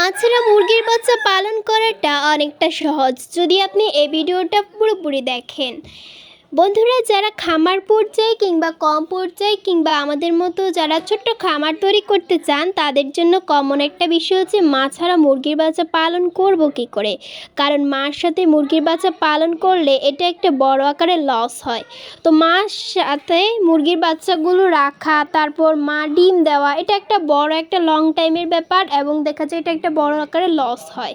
মাছেরা মুরগির বাচ্চা পালন করাটা অনেকটা সহজ। যদি আপনি এই ভিডিওটা পুরোপুরি দেখেন বন্ধুরা, যারা খামার পর্যায়ে কিংবা কম পর্যায়ে কিংবা আমাদের মতো যারা ছোট্ট খামার তৈরি করতে চান, তাদের জন্য কমন একটা বিষয় হচ্ছে মা ছাড়া মুরগির বাচ্চা পালন করব কি করে? কারণ মার সাথে মুরগির বাচ্চা পালন করলে এটা একটা বড় আকারে লস হয়। তো মার সাথে মুরগির বাচ্চাগুলো রাখা, তারপর মা ডিম দেওয়া, এটা একটা বড় একটা লং টাইমের ব্যাপার এবং দেখা যায় এটা একটা বড় আকারে লস হয়।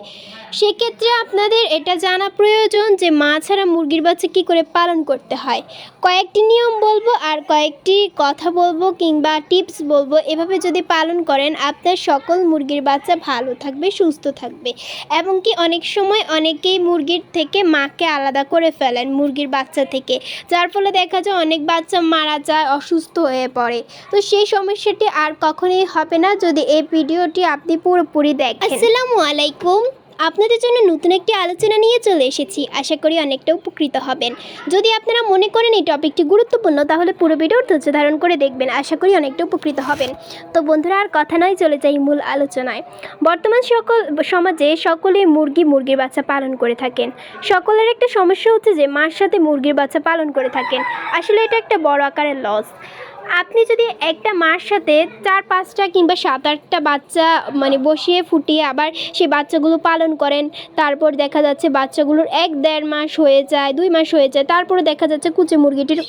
সেক্ষেত্রে আপনাদের এটা জানা প্রয়োজন যে মা ছাড়া মুরগির বাচ্চা কী করে পালন করতে হয়। কয়েকটি নিয়ম বলব আর কয়েকটি কথা বলব কিংবা টিপস বলব, এভাবে যদি পালন করেন আপনার সকল মুরগির বাচ্চা ভালো থাকবে, সুস্থ থাকবে। এবং কি অনেক সময় অনেকেই মুরগির থেকে মাকে আলাদা করে ফেলেন মুরগির বাচ্চা থেকে, যার ফলে দেখা যায় অনেক বাচ্চা মারা যায়, অসুস্থ হয়ে পড়ে। তো সেই সমস্যাটি আর কখনোই হবে না যদি এই ভিডিওটি আপনি পুরোপুরি দেখেন। আসসালামু আলাইকুম। আপনাদের জন্য নতুন একটি আলোচনা নিয়ে চলে এসেছি। আশা করি অনেকটা উপকৃত হবেন। যদি আপনারা মনে করেন এই টপিকটি গুরুত্বপূর্ণ, তাহলে পুরো ভিডিওর ধৈর্য ধারণ করে দেখবেন। আশা করি অনেকটা উপকৃত হবেন। তো বন্ধুরা, আর কথা নয়, চলে যাই মূল আলোচনায়। বর্তমান সকল সমাজে সকলেই মুরগি মুরগির বাচ্চা পালন করে থাকেন। সকলের একটা সমস্যা হচ্ছে যে, মার সাথে মুরগির বাচ্চা পালন করে থাকেন। আসলে এটা একটা বড় আকারের লস আপনি যদি একটা মার সাথে চার, পাঁচটা কিংবা সাত, আটটা বাচ্চা মানে বসিয়ে ফুটিয়ে আবার সেই বাচ্চাগুলো পালন করেন, তারপর দেখা যাচ্ছে বাচ্চাগুলোর এক দেড় মাস হয়ে যায়, দুই মাস হয়ে যায়, তারপরে দেখা যাচ্ছে কুচে মুরগিটির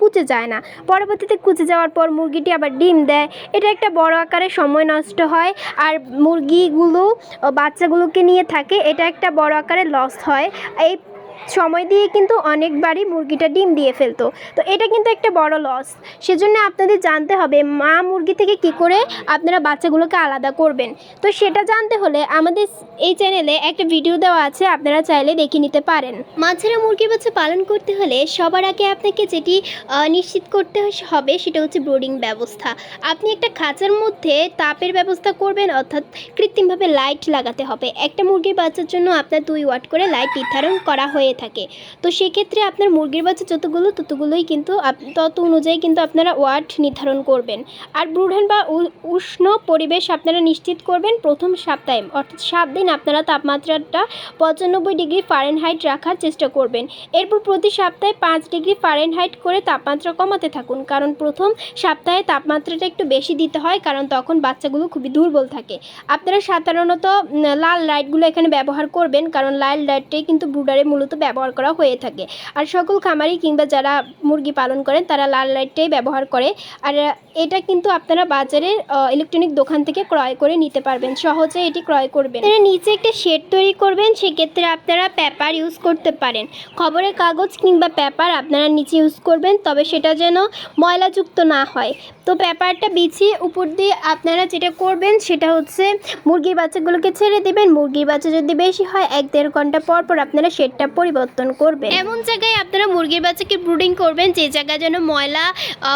কুচে যায় না। পরবর্তীতে কুচে যাওয়ার পর মুরগিটি আবার ডিম দেয়। এটা একটা বড় আকারে সময় নষ্ট হয় আর মুরগিগুলো, বাচ্চাগুলোকে নিয়ে থাকে, এটা একটা বড় আকারে লস হয়। এই সময় দিয়ে কিন্তু অনেকবারই মুরগিটা ডিম দিয়ে ফেলতো। তো এটা কিন্তু একটা বড় লস সেজন্য আপনাদের জানতে হবে, মা মুরগি থেকে কি করে আপনারা বাচ্চাগুলোকে আলাদা করবেন? তো সেটা জানতে হলে আমাদের এই চ্যানেলে একটা ভিডিও দেওয়া আছে, আপনারা চাইলে দেখে নিতে পারেন। মাছেরা মুরগির বাচ্চা পালন করতে হলে সবার আগে আপনাকে যেটি নিশ্চিত করতে হবে সেটা হচ্ছে ব্রোডিং ব্যবস্থা। আপনি একটা খাঁচার মধ্যে তাপের ব্যবস্থা করবেন, অর্থাৎ কৃত্রিমভাবে লাইট লাগাতে হবে। একটা মুরগির বাচ্চার জন্য আপনার দুই ওয়াট করে লাইট নির্ধারণ করা হয়ে থাকে। তো সেক্ষেত্রে আপনার মুরগির বাচ্চা যতগুলো, ততগুলোই কিন্তু তত অনুযায়ী কিন্তু আপনারা ওয়াট নির্ধারণ করবেন। আর ব্রুডেন বা উষ্ণ পরিবেশ আপনারা নিশ্চিত করবেন প্রথম সপ্তাহে। অর্থাৎ সাত দিন আপনারা তাপমাত্রাটা পঁচানব্বই ডিগ্রি ফারেনহাইট রাখার চেষ্টা করবেন। এরপর প্রতি সপ্তাহে পাঁচ ডিগ্রি ফারেনহাইট করে তাপমাত্রা কমাতে থাকুন। কারণ প্রথম সপ্তাহে তাপমাত্রাটা একটু বেশি দিতে হয়, কারণ তখন বাচ্চাগুলো খুবই দুর্বল থাকে। আপনারা সাধারণত লাল লাইটগুলো এখানে ব্যবহার করবেন। কারণ লাল লাইটটাই কিন্তু ব্রুডারে মূলত ব্যবহার করা হয়ে থাকে। আর সকল খামারি কিংবা যারা মুরগি পালন করেন, তারা লাল লাইটটাই ব্যবহার করে। আর এটা কিন্তু আপনারা বাজারের ইলেকট্রনিক দোকান থেকে ক্রয় করে নিতে পারবেন। সহজে এটি ক্রয় করবেন। আপনারা নিচে একটা শেড তৈরি করবেন, সেক্ষেত্রে আপনারা পেপার ইউজ করতে পারেন। খবরের কাগজ কিংবা পেপার আপনারা নিচে ইউজ করবেন, তবে সেটা যেন ময়লাযুক্ত না হয়। তো পেপারটা বিছিয়ে উপর দিয়ে আপনারা যেটা করবেন, সেটা হচ্ছে মুরগির বাচ্চাগুলোকে ছেড়ে দেবেন। মুরগির বাচ্চা যদি বেশি হয়, এক দেড় ঘণ্টা পর পর আপনারা শেডটা পরিবর্তন করবেন। এমন জায়গায় আপনারা মুরগির বাচ্চাকে ব্রুডিং করবেন যে জায়গায় যেন ময়লা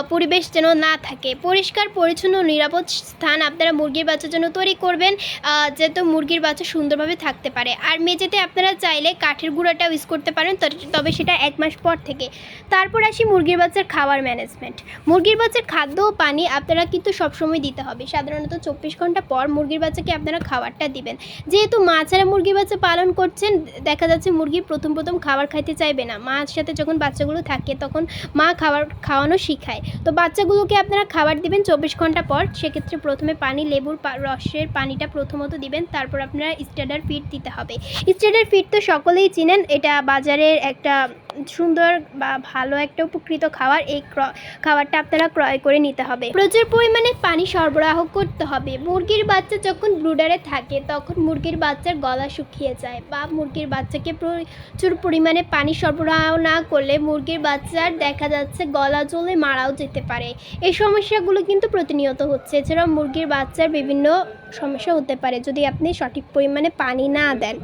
পরিবেশ যেন না থাকে। পরিষ্কার পরিচ্ছন্ন নিরাপদ স্থান আপনারা মুরগির বাচ্চার জন্য তৈরি করবেন আহ, যাতে মুরগির বাচ্চা সুন্দরভাবে থাকতে পারে। আর মেঝেতে আপনারা চাইলে কাঠের গুঁড়াটাও ইউজ করতে পারেন তবে- সেটা এক মাস পর থেকে। তারপর আসি মুরগির বাচ্চার খাওয়ার ম্যানেজমেন্ট মুরগির বাচ্চার খাদ্য ও পানি আপনারা কিন্তু সবসময় দিতে হবে। সাধারণত চব্বিশ ঘণ্টা পর মুরগির বাচ্চাকে আপনারা খাবারটা দিবেন। যেহেতু মা মুরগির বাচ্চা পালন করছেন দেখা যাচ্ছে মুরগি প্রথম প্রথম খাবার খাইতে চাইবে না। মার সাথে যখন বাচ্চাগুলো থাকে, তখন মা খাবার খাওয়ানো শিখায়। তো বাচ্চাগুলোকে আপনারা খাবার দিবেন চব্বিশ ঘণ্টা পর। সেক্ষেত্রে প্রথমে পানি, লেবুর রসের পানিটা প্রথমত দিবেন, তারপর আপনারা স্ট্যান্ডার্ড ফিড দিতে হবে। স্ট্যান্ডার্ড ফিড তো সকলেই চিনেন, এটা বাজারের একটা সুন্দর বা ভালো একটা উপকৃত খাবার, এই খাবারটা আপনারা ক্রয় করে নিতে হবে। প্রচুর পরিমাণে পানি সরবরাহ করতে হবে। মুরগির বাচ্চা যখন ব্রুডারে থাকে, তখন মুরগির বাচ্চার গলা শুকিয়ে যায় বা মুরগির বাচ্চাকে প্রচুর পরিমাণে পানি সরবরাহ না করলে মুরগির বাচ্চার দেখা যাচ্ছে গলা জ্বলে মারাও যেতে পারে। এই সমস্যাগুলো কিন্তু প্রতিনিয়ত হচ্ছে। এছাড়াও মুরগির বাচ্চার বিভিন্ন সমস্যা হতে পারে যদি আপনি সঠিক পরিমাণে পানি না দেন।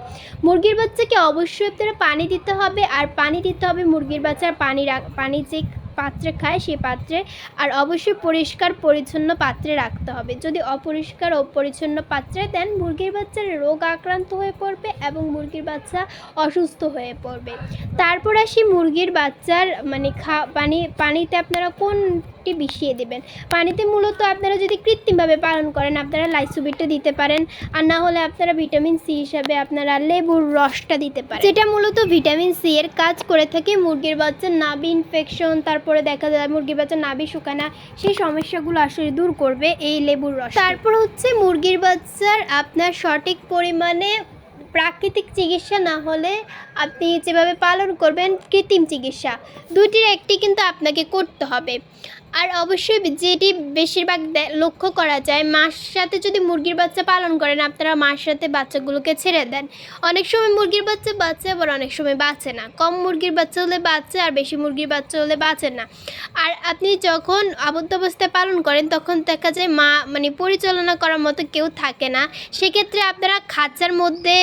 মুরগির বাচ্চাকে অবশ্যই আপনারা পানি দিতে হবে, আর পানি দিতে হবে মুরগির বাচ্চার পানি পানি যে পাত্রে খায় সেই পাত্রে আর অবশ্যই পরিষ্কার, পরিচ্ছন্ন পাত্রে রাখতে হবে। যদি অপরিষ্কার ও পরিচ্ছন্ন পাত্রে দেন, মুরগির বাচ্চার রোগ আক্রান্ত হয়ে পড়বে এবং মুরগির বাচ্চা অসুস্থ হয়ে পড়বে। তারপর আসি মুরগির বাচ্চার মানে খা, পানি, পানিতে আপনারা কোন একটি মিশিয়ে দেবেন? পানিতে মূলত আপনারা যদি কৃত্রিমভাবে পালন করেন, আপনারা লাইসোবিটটা দিতে পারেন। আর না হলে আপনারা ভিটামিন সি হিসাবে আপনারা লেবুর রসটা দিতে পারেন। যেটা মূলত ভিটামিন সি এর কাজ করে থাকে মুরগির বাচ্চার নাভি ইনফেকশন, তারপরে দেখা যায় মুরগি বাচ্চা নাভি শুকানা, সেই সমস্যাগুলো আসলে দূর করবে এই লেবুর রস তারপর হচ্ছে মুরগির বাচ্চার আপনার সঠিক পরিমাণে প্রাকৃতিক চিকিৎসা না হলে আপনি যেভাবে পালন করবেন, কৃত্রিম চিকিৎসা। দুইটির একটি কিন্তু আপনাকে করতে হবে। আর অবশ্যই যেটি বেশিরভাগ লক্ষ্য করা যায়, মার সাথে যদি মুরগির বাচ্চা পালন করেন, আপনারা মার সাথে বাচ্চাগুলোকে ছেড়ে দেন। অনেক সময় মুরগির বাচ্চা বাঁচে, আবার অনেক সময় বাঁচে না। কম মুরগির বাচ্চা হলে বাঁচে, আর বেশি মুরগির বাচ্চা হলে বাঁচে না। আর আপনি যখন আবদ্ধ অবস্থায় পালন করেন, তখন দেখা যায় মা মানে পরিচালনা করার মতো কেউ থাকে না। সেক্ষেত্রে আপনারা খাঁচার মধ্যে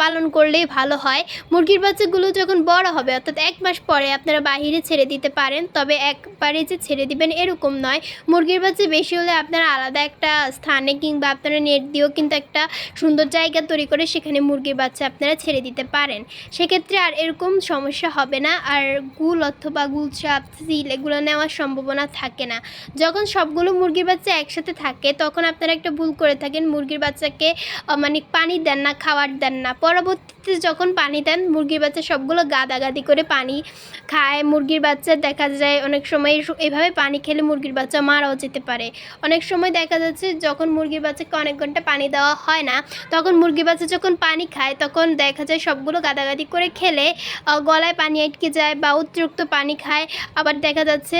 পালন করলেই ভালো হয়। মুরগির বাচ্চাগুলো যখন বড় হবে, অর্থাৎ এক মাস পরে আপনারা বাহিরে ছেড়ে দিতে পারেন, তবে একবারে যে ছেড়ে দিবেন এরকম নয়। মুরগির বাচ্চা বেশি হলে আপনারা আলাদা একটা স্থানে কিংবা আপনারা নেট দিয়েও কিন্তু একটা সুন্দর জায়গা তৈরি করে সেখানে মুরগির বাচ্চা আপনারা ছেড়ে দিতে পারেন। সেক্ষেত্রে আর এরকম সমস্যা হবে না। আর গুল অথবা গুলচাপ সিল এগুলো নেওয়ার সম্ভাবনা থাকে না। যখন সবগুলো মুরগির বাচ্চা একসাথে থাকে, তখন আপনারা একটা ভুল করে থাকেন। মুরগির বাচ্চাকে মানে পানি দেন না, খাওয়ার দেন না। পরবর্তীতে যখন পানি দেন, মুরগির বাচ্চা সবগুলো গাদাগাদি করে পানি খায়। মুরগির বাচ্চা দেখা যায় অনেক সময় এস- এভাবে পানি খেলে মুরগির বাচ্চা মারাও যেতে পারে। অনেক সময় দেখা যাচ্ছে যখন মুরগির বাচ্চাকে অনেক ঘণ্টা পানি দেওয়া হয় না, তখন মুরগির বাচ্চা যখন পানি খায়, তখন দেখা যায় সবগুলো গাদাগাদি করে খেলে গলায় পানি আটকে যায় বা অতিরিক্ত পানি খায়। আবার দেখা যাচ্ছে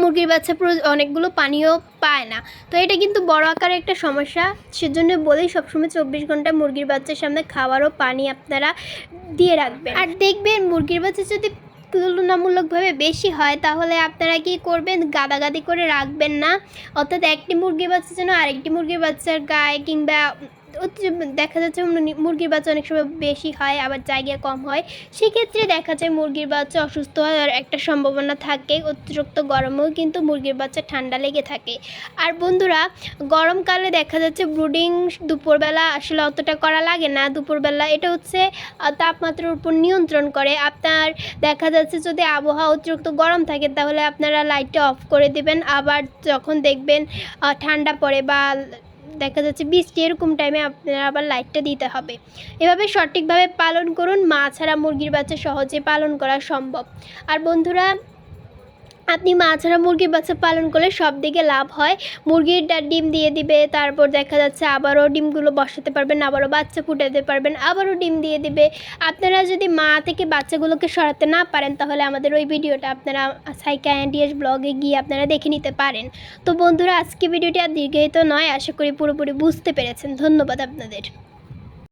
মুরগির বাচ্চা অনেকগুলো পানিও পায় না। তো এটা কিন্তু বড় আকারের একটা সমস্যা। সেজন্য বলেই সবসময় চব্বিশ ঘণ্টা মুরগির বাচ্চার সামনে খাবার ও পানি আপনারা দিয়ে রাখবেন। আর দেখবেন মুরগির বাচ্চা যদি তুলনামূলকভাবে বেশি হয়, তাহলে আপনারা কি করবেন? গাদাগাদি করে রাখবেন না? অর্থাৎ একটি মুরগির বাচ্চা যেন আরেকটি মুরগির বাচ্চার গায়ে কিংবা দেখা যাচ্ছে মুরগির বাচ্চা অনেক সময় বেশি হয় আবার জায়গা কম হয়। সেক্ষেত্রে দেখা যায় মুরগির বাচ্চা অসুস্থ হওয়ার একটা সম্ভাবনা থাকে, অতিরিক্ত গরমেও কিন্তু মুরগির বাচ্চা ঠান্ডা লেগে থাকে। আর বন্ধুরা, গরমকালে দেখা যাচ্ছে ব্রুডিং দুপুরবেলা আসলে অতটা করা লাগে না। দুপুরবেলা এটা হচ্ছে তাপমাত্রার উপর নিয়ন্ত্রণ করে। আপনার দেখা যাচ্ছে যদি আবহাওয়া অতিরিক্ত গরম থাকে, তাহলে আপনারা লাইটটা অফ করে দিবেন। আবার যখন দেখবেন ঠান্ডা পড়ে বা দেখা যাচ্ছে বৃষ্টি এরকম টাইমে আপনারা আবার লাইটটা দিতে হবে। এভাবে সঠিকভাবে পালন করুন, মা ছাড়া মুরগির বাচ্চা সহজে পালন করা সম্ভব। আর বন্ধুরা আপনি মা ছাড়া মুরগির বাচ্চা পালন করলে সব দিকে লাভ হয়। মুরগির ডিম দিয়ে দিবে, তারপর দেখা যাচ্ছে আবারও ডিমগুলো বসাতে পারবেন, আবারও বাচ্চা ফুটাতে পারবেন, আবারও ডিম দিয়ে দিবে। আপনারা যদি মা থেকে বাচ্চাগুলোকে সরাতে না পারেন, তাহলে আমাদের ওই ভিডিওটা আপনারা সাইকা অ্যান্ডিয়াস ব্লগে গিয়ে আপনারা দেখে নিতে পারেন। তো বন্ধুরা, আজকে ভিডিওটি আর দীর্ঘায়িত নয়, আশা করি পুরোপুরি বুঝতে পেরেছেন। ধন্যবাদ আপনাদের।